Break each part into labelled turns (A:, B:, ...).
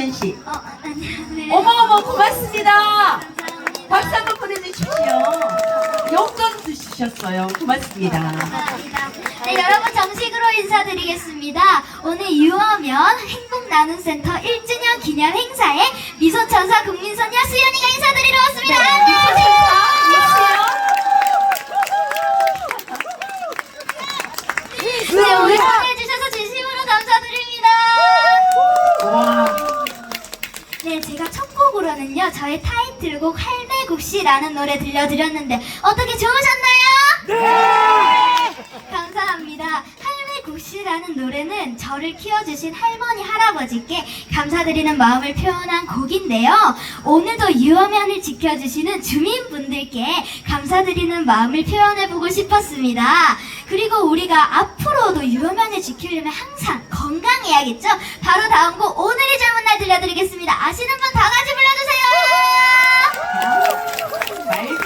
A: 수연 씨.
B: 어, 안녕하세요.
A: 어머 어머 고맙습니다. 박수 한번 보내주십시오. 용돈 주셨어요. 고맙습니다.
B: 감사합니다. 네, 여러분 정식으로 인사드리겠습니다. 오늘 유어면 행복 나눔 센터 1주년 기념 행 노래 들려드렸는데, 어떻게 좋으셨나요? 네! 감사합니다. 할매국시라는 노래는 저를 키워주신 할머니, 할아버지께 감사드리는 마음을 표현한 곡인데요. 오늘도 유어면을 지켜주시는 주민분들께 감사드리는 마음을 표현해보고 싶었습니다. 그리고 우리가 앞으로도 유어면을 지키려면 항상 건강해야겠죠? 바로 다음 곡 오늘이 젊은 날 들려드리겠습니다. 아시는 분 다 같이 불러주세요. right?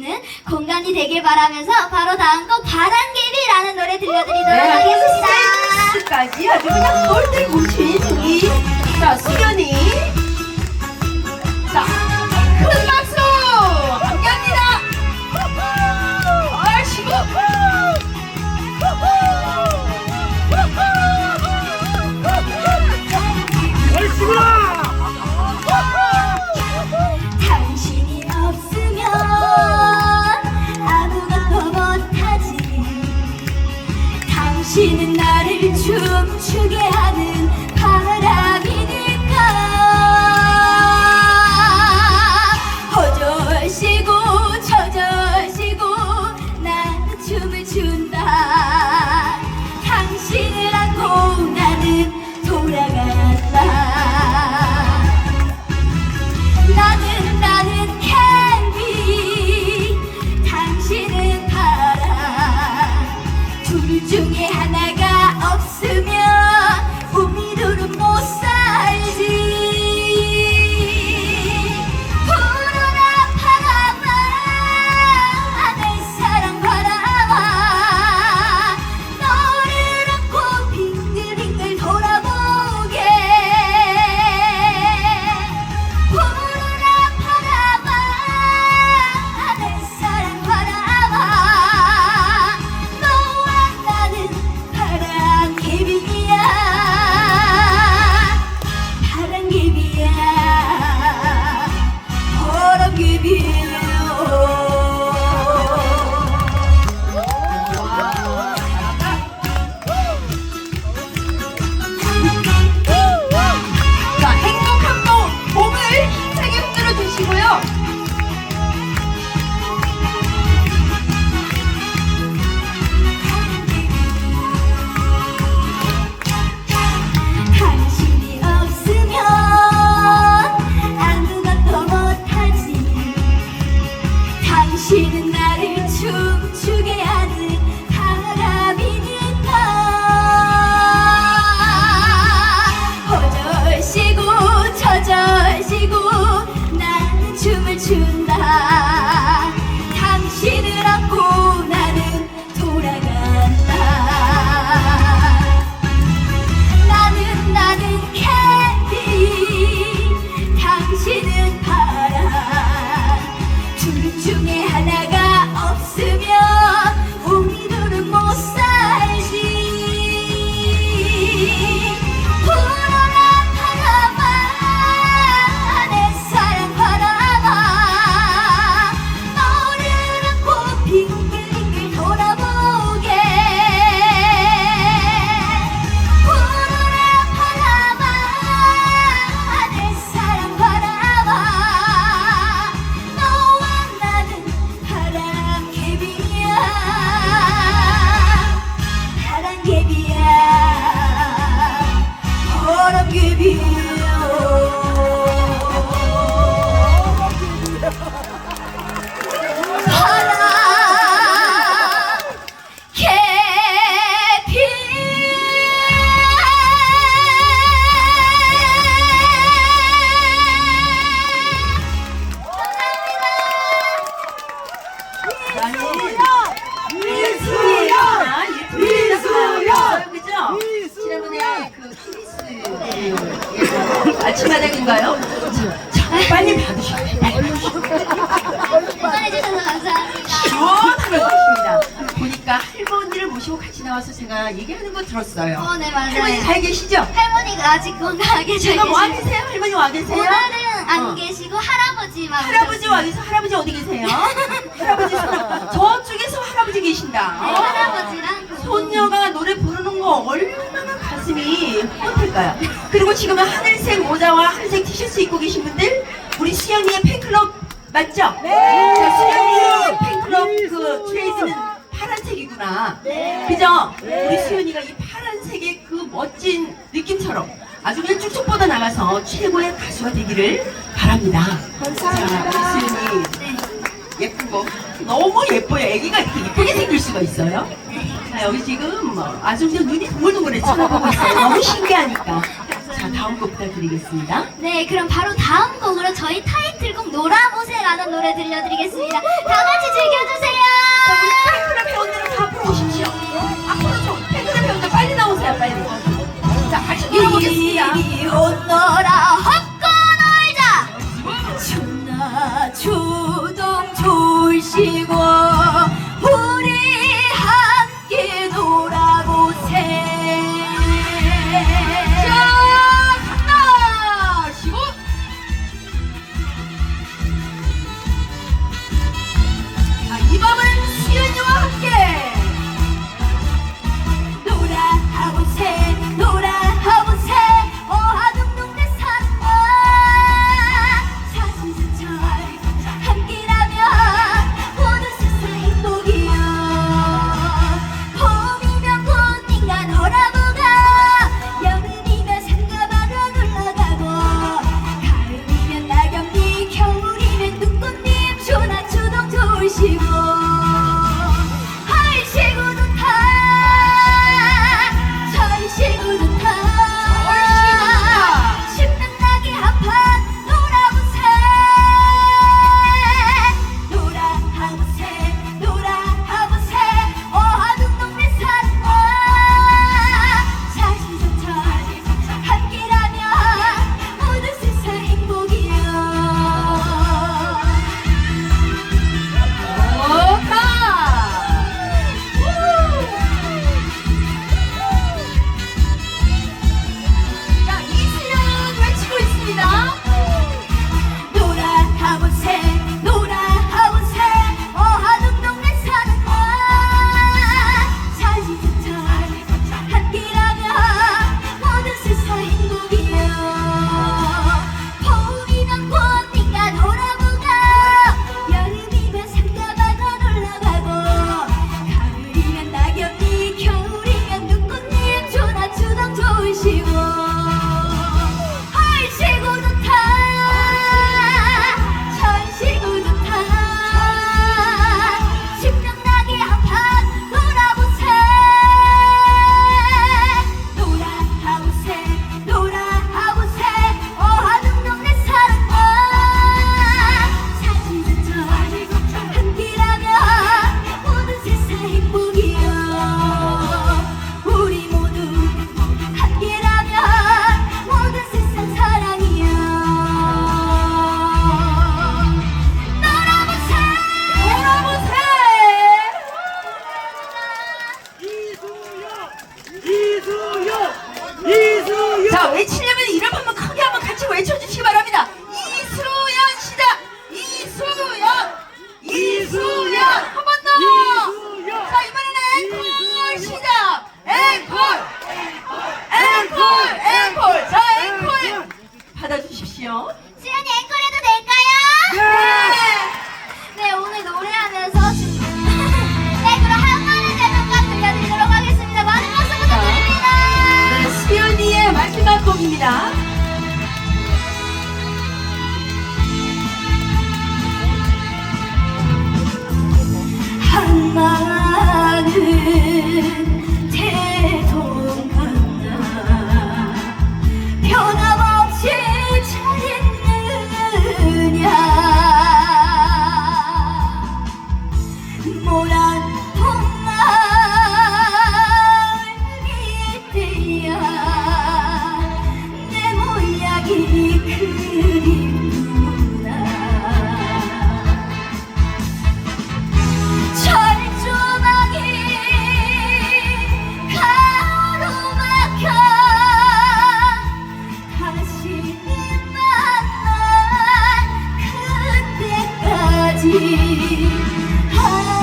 B: 들려주는 공간이 되길 바라면서 바로 다음 곡 바람개비라는 노래 들려드리도록
A: 네,
B: 하겠습니다.
A: 까지 아주 그냥 꼴등 고친 우리 자 수연이
B: 지는 나를 춤추게 하는
A: 그리고
B: 지금은
A: 하늘색 모자와 하늘색 티셔츠 입고 계신 분들 우리 수연이의 팬클럽 맞죠? 네! 수연이의 네. 팬클럽 그 네. 트레이드는 파란색이구나.
B: 네.
A: 그죠? 네. 우리 수연이가 이 파란색의 그 멋진 느낌처럼 아주 그냥 쭉쭉 뻗어 나가서 최고의 가수가 되기를 바랍니다. 감사합니다. 자, 우리 수연이 예쁜 거 너무 예뻐요. 애기가 이렇게 예쁘게 생길 수가 있어요. 자, 여기 지금 뭐 아주 그냥 눈이 동글동글해 쳐다보고 있어요. 너무 신기하니까. 다음 곡 부탁드리겠습니다.
B: 네, 그럼 바로 다음 곡으로 저희 타이틀곡 놀아보세라는 노래 들려드리겠습니다. 다 같이 즐겨주세요.
A: 팬클럽 회원들은 다 앞으로 오십시오. 앞으로 좀 팬클럽 회원들 빨리 나오세요, 빨리. 자, 같이 놀아보겠습니다.
B: 이리 오너라 헛고 놀자. 네. 존나 조동 졸시고 Thank.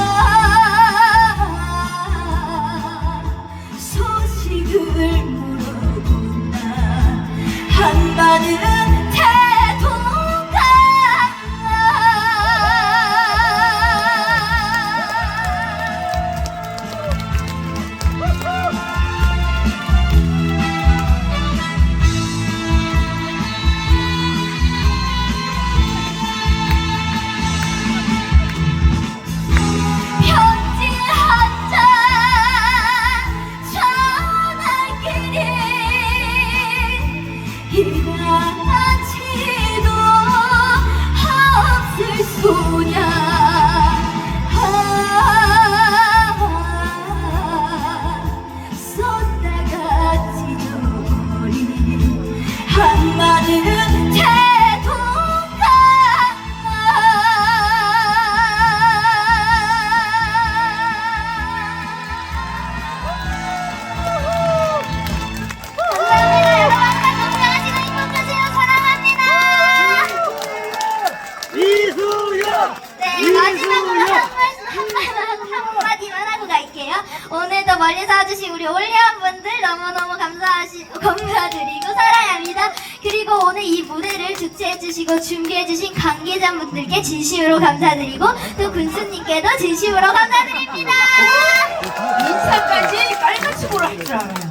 B: 그리고 준비해주신 관계자분들께 진심으로 감사드리고 또 군수님께도 진심으로 감사드립니다.
A: 인사까지 빨갛게 보라 하시라.